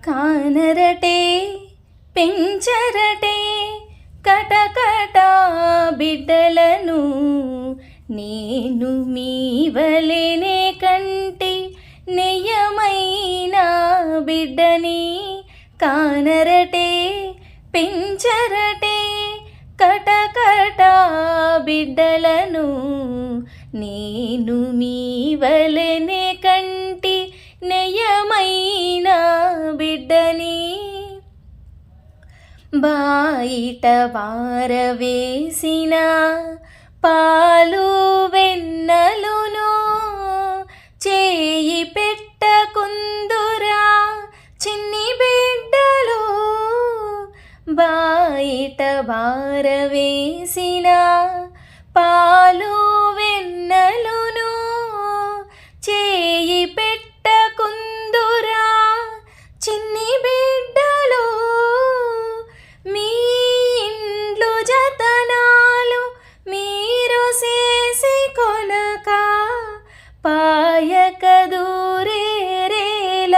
కానరటే పెంచరటే కటకట బిడ్డలను నేను మీ వలెనే కంటి నెయ్యమైన బిడ్డని కానరటే పెంచరటే కటకట బిడ్డలను నేను మీ వలెనే కంటి బాయిట వారవేసిన పాలు వెన్నలును చేయి పెట్టకుందురా చిన్ని బిడ్డలు. బాయిట వారవేసిన పాలు వెన్నలును పాయక దూరేరేల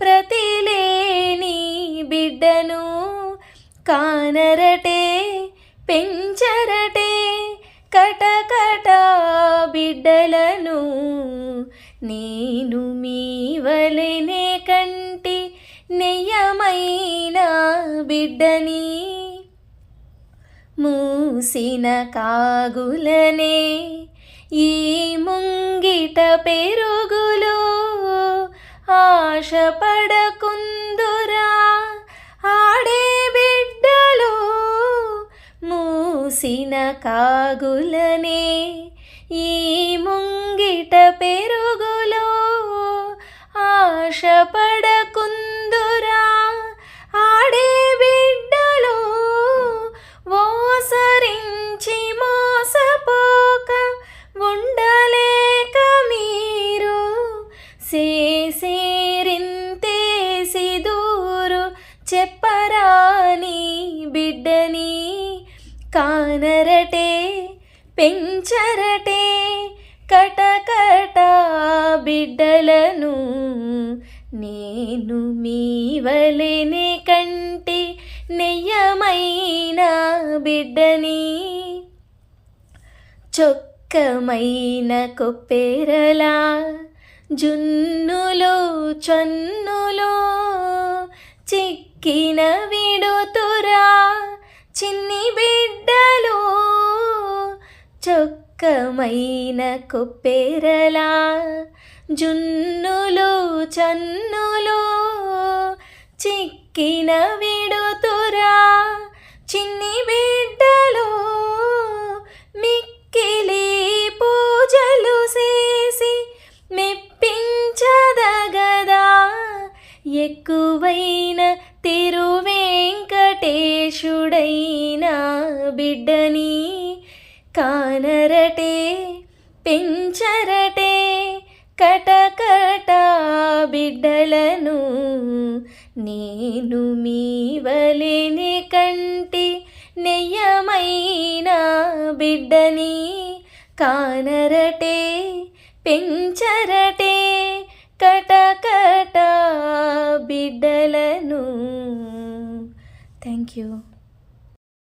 ప్రతిలేని బిడ్డను కానరటే పెంచరటే కటకట బిడ్డలను నేను మీ వలెనే కంటి నెయ్యమైన బిడ్డని. మూసిన కాగులనే ఈ ముంగిట పేరు ఆశపడకుందురా. ఆడే బిడ్డలు మూసిన కాగులనే. ఈ ముంగిట పెరుగులో ఆశపడకు పెంచరటే కటకట బిడ్డలను. నేను మీ వలెనే కంటి నెయ్యమైన బిడ్డని. చొక్కమైన కొప్పెరలా జున్నులు చన్నులో చిక్కినవి చొక్కమైన కొప్పెరలా జున్నులు చన్నులు చిక్కిన విడుతురా చిన్ని బిడ్డలు మిక్కిలి పూజలు చేసి మెప్పించదగదా ఎక్కువైన తిరువెంకటేశుడైన బిడ్డని కానరటే పెంచరటే కటకట బిడ్డలను నేను మీ వలెనే కంటి నెయ్యమైన బిడ్డని కానరటే పెంచరటే కటకట బిడ్డలను. Thank you.